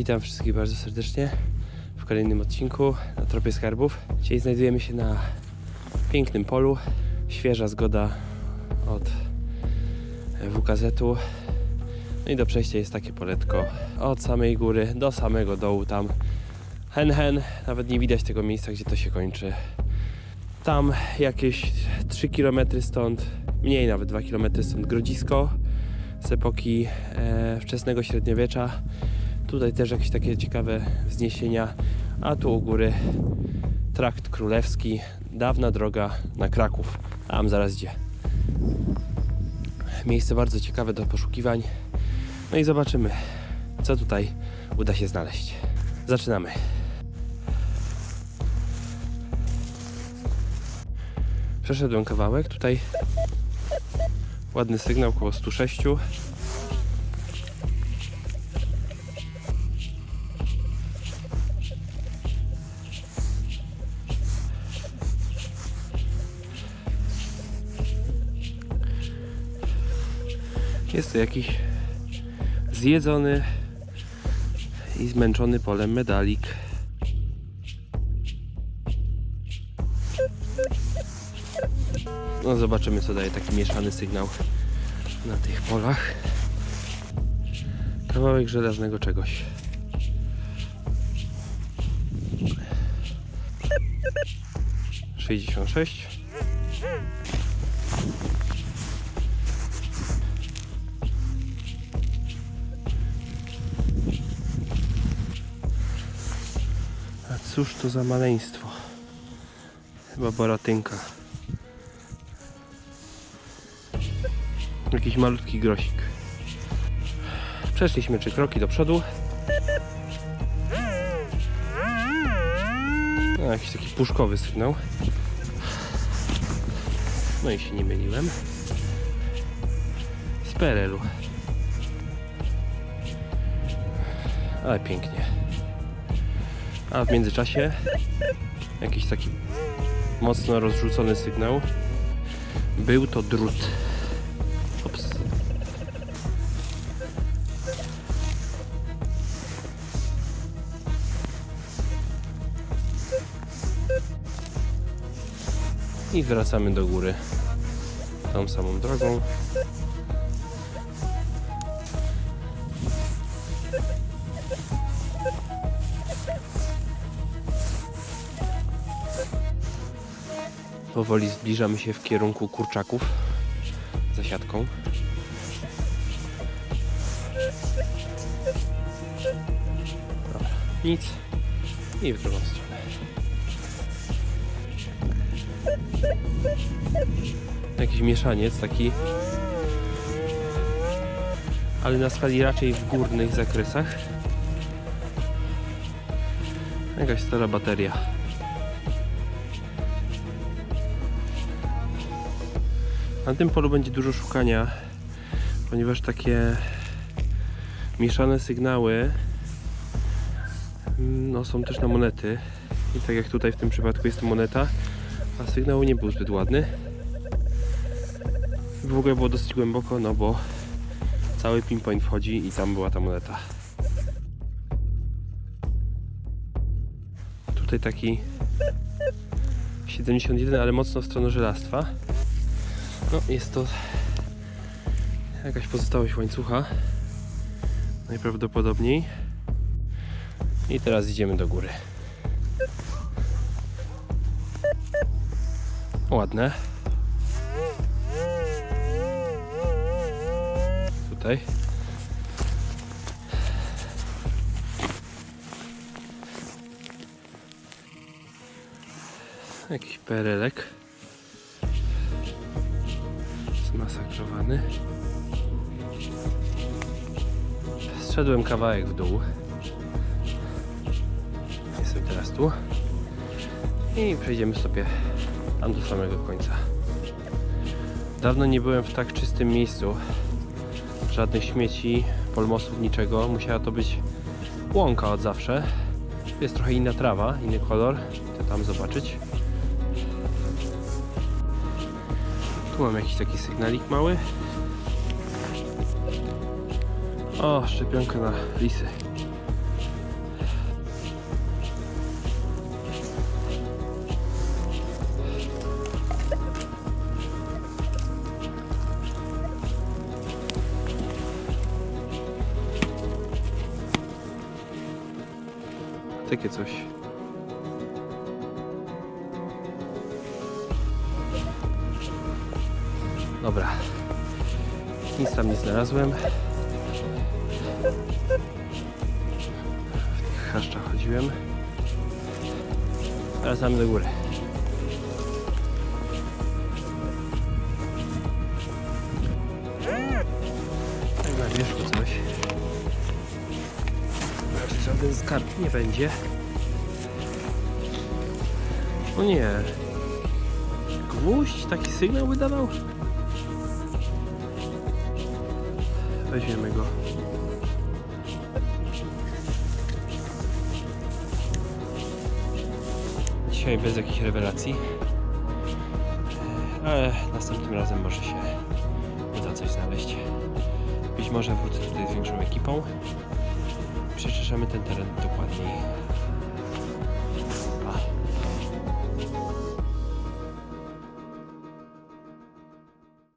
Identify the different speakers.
Speaker 1: Witam wszystkich bardzo serdecznie w kolejnym odcinku na Tropie Skarbów. Dzisiaj znajdujemy się na pięknym polu. Świeża zgoda od WKZ-u. No i do przejścia jest takie poletko od samej góry do samego dołu tam. Hen hen, nawet nie widać tego miejsca, gdzie to się kończy. Tam jakieś 3 km stąd, mniej nawet 2 km stąd Grodzisko z epoki e, wczesnego średniowiecza. Tutaj też jakieś takie ciekawe wzniesienia, a tu u góry trakt królewski, dawna droga na Kraków. Tam zaraz idzie. Miejsce bardzo ciekawe do poszukiwań. No i zobaczymy, co tutaj uda się znaleźć. Zaczynamy. Przeszedłem kawałek, tutaj ładny sygnał około 106. Jest to jakiś zjedzony i zmęczony polem medalik. No zobaczymy co daje taki mieszany sygnał na tych polach. Kawałek żelaznego czegoś. Sześćdziesiąt sześć. Cóż to za maleństwo? Chyba boratynka. Jakiś malutki grosik. Przeszliśmy trzy kroki do przodu. No, jakiś taki puszkowy sygnał. No i się nie myliłem. Z PRL-u. Ale pięknie. A w międzyczasie jakiś taki mocno rozrzucony sygnał. Był to drut. Ops. I wracamy do góry tą samą drogą. Powoli zbliżamy się w kierunku kurczaków za siatką. Nic. I w drugą stronę. Jakiś mieszaniec taki. Ale na skali raczej w górnych zakresach. Jakaś stara bateria. Na tym polu będzie dużo szukania, ponieważ takie mieszane sygnały mm, no, są też na monety. I tak jak tutaj w tym przypadku jest to moneta, a sygnał nie był zbyt ładny. W ogóle było dosyć głęboko, no bo cały pinpoint wchodzi i tam była ta moneta. Tutaj taki 71, ale mocno w stronę żelastwa. No, jest to jakaś pozostałość łańcucha. Najprawdopodobniej. I teraz idziemy do góry. Ładne. Tutaj. Jakiś perelek zmasakrowany. Zszedłem kawałek w dół. Jestem teraz tu. I przejdziemy sobie tam do samego końca. Dawno nie byłem w tak czystym miejscu. Żadnych śmieci, polmosów, niczego. Musiała to być łąka od zawsze. Jest trochę inna trawa, inny kolor. Chcę tam zobaczyć. Tu mam jakiś taki sygnalik mały. O, szczepionka na lisy. Takie coś. Dobra. Nic tam nie znalazłem. W tych chaszczach chodziłem. Wracamy do góry. Tak na wierzchu coś. Raczej żaden skarb nie będzie. O nie. Gwóźdź taki sygnał wydawał? Weźmiemy go. Dzisiaj bez jakichś rewelacji. Ale następnym razem może się uda coś znaleźć. Być może wrócę tutaj z większą ekipą. Przeczeszamy ten teren dokładniej